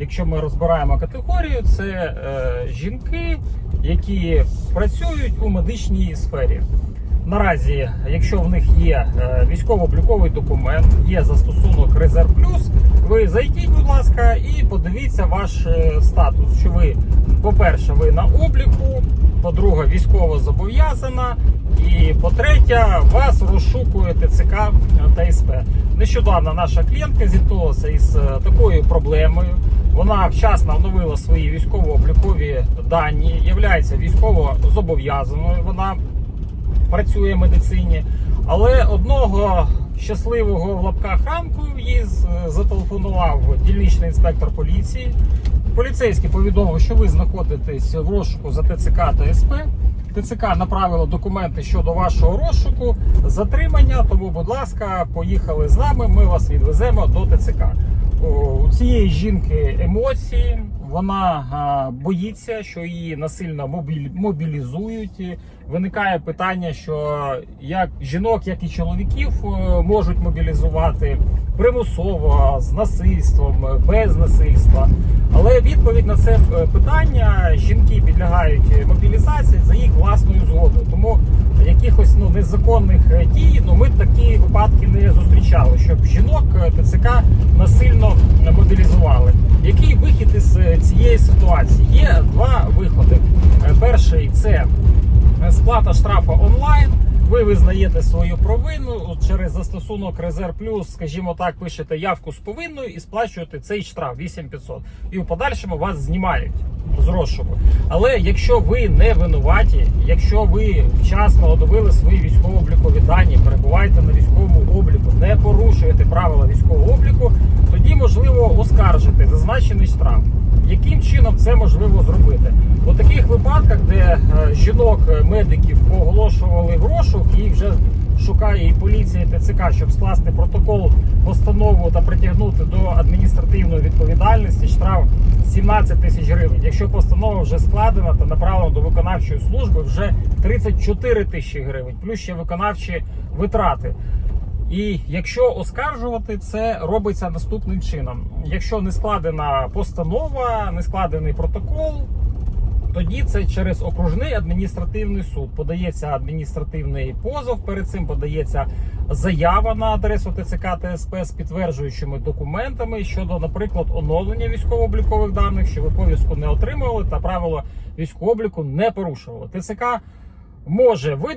якщо ми розбираємо категорію, це е, жінки, які працюють у медичній сфері. Наразі, якщо в них є е, військово-обліковий документ, є застосунок Резерв Плюс, ви зайдіть, будь ласка, і подивіться ваш е, статус. Що ви, по-перше, ви на обліку, по-друге, військово зобов'язана, і по-третє, вас розшукує ТЦК та СП. Нещодавно наша клієнтка зіткнулася із е, такою проблемою. Вона вчасно оновила свої військово-облікові дані, являється військово зобов'язаною. Вона працює в медицині. Але одного щасливого в лапках ранку їй зателефонував дільничний інспектор поліції. Поліцейський повідомив, що ви знаходитесь в розшуку за ТЦК та СП. ТЦК направило документи щодо вашого розшуку, затримання. Тому, будь ласка, поїхали з нами. Ми вас відвеземо до ТЦК. У цієї жінки емоції. Вона а, боїться, що її насильно мобілізують. Виникає питання, що як жінок, як і чоловіків е, можуть мобілізувати примусово з насильством, е, без насильства. Але відповідь на це е, питання жінки підлягають мобілізації за їх власною згодою. Тому якихось ну незаконних е, дій ну ми такі випадки не зустрічали, щоб жінок е, ТЦК насильно мобілізували. Який вихід із е, цієї ситуації? Є два виходи. Перший це сплата штрафу онлайн. Ви визнаєте свою провину через застосунок Резерв Плюс, скажімо так, пишете явку з повинною і сплачуєте цей штраф 8500. І у подальшому вас знімають з розшуку. Але якщо ви не винуваті, якщо ви вчасно оновили свої військово-облікові дані, перебуваєте на військовому обліку, не порушуєте правила військового обліку, тоді можливо оскаржити зазначений штраф. Яким чином це можливо зробити? У таких випадках, де е, жінок е, медиків оголошували в розшук, їх вже шукає і поліція, і ТЦК, щоб скласти протокол, постанову та притягнути до адміністративної відповідальності, штраф 17 тисяч гривень. Якщо постанова вже складена та направлена до виконавчої служби, вже 34 тисячі гривень, плюс ще виконавчі витрати. І якщо оскаржувати, це робиться наступним чином: якщо не складена постанова, не складений протокол, тоді це через окружний адміністративний суд подається адміністративний позов. Перед цим подається заява на адресу ТЦК та СП з підтверджуючими документами щодо, наприклад, оновлення військово-облікових даних, що ви повістку не отримували та правила військового обліку не порушували. ТЦК може видати.